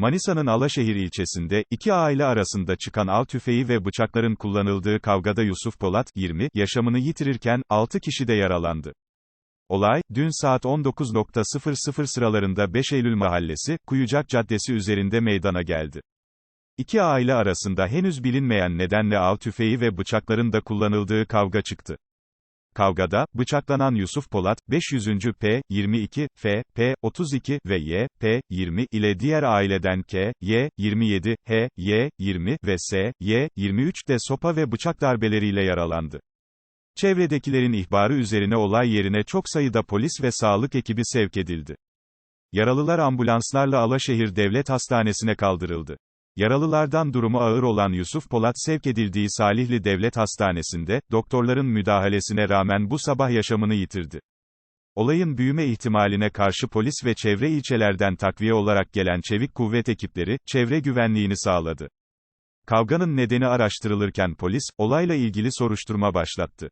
Manisa'nın Alaşehir ilçesinde, iki aile arasında çıkan av tüfeği ve bıçakların kullanıldığı kavgada Yusuf Polat, 20, yaşamını yitirirken, 6 kişi de yaralandı. Olay, dün saat 19.00 sıralarında 5 Eylül Mahallesi, Kuyucak Caddesi üzerinde meydana geldi. İki aile arasında henüz bilinmeyen nedenle av tüfeği ve bıçakların da kullanıldığı kavga çıktı. Kavgada, bıçaklanan Yusuf Polat, 500. P, 22, F, P, 32 ve Y, P, 20 ile diğer aileden K, Y, 27, H, Y, 20 ve S, Y, 23 de sopa ve bıçak darbeleriyle yaralandı. Çevredekilerin ihbarı üzerine olay yerine çok sayıda polis ve sağlık ekibi sevk edildi. Yaralılar ambulanslarla Alaşehir Devlet Hastanesi'ne kaldırıldı. Yaralılardan durumu ağır olan Yusuf Polat sevk edildiği Salihli Devlet Hastanesi'nde, doktorların müdahalesine rağmen bu sabah yaşamını yitirdi. Olayın büyüme ihtimaline karşı polis ve çevre ilçelerden takviye olarak gelen çevik kuvvet ekipleri, çevre güvenliğini sağladı. Kavganın nedeni araştırılırken polis, olayla ilgili soruşturma başlattı.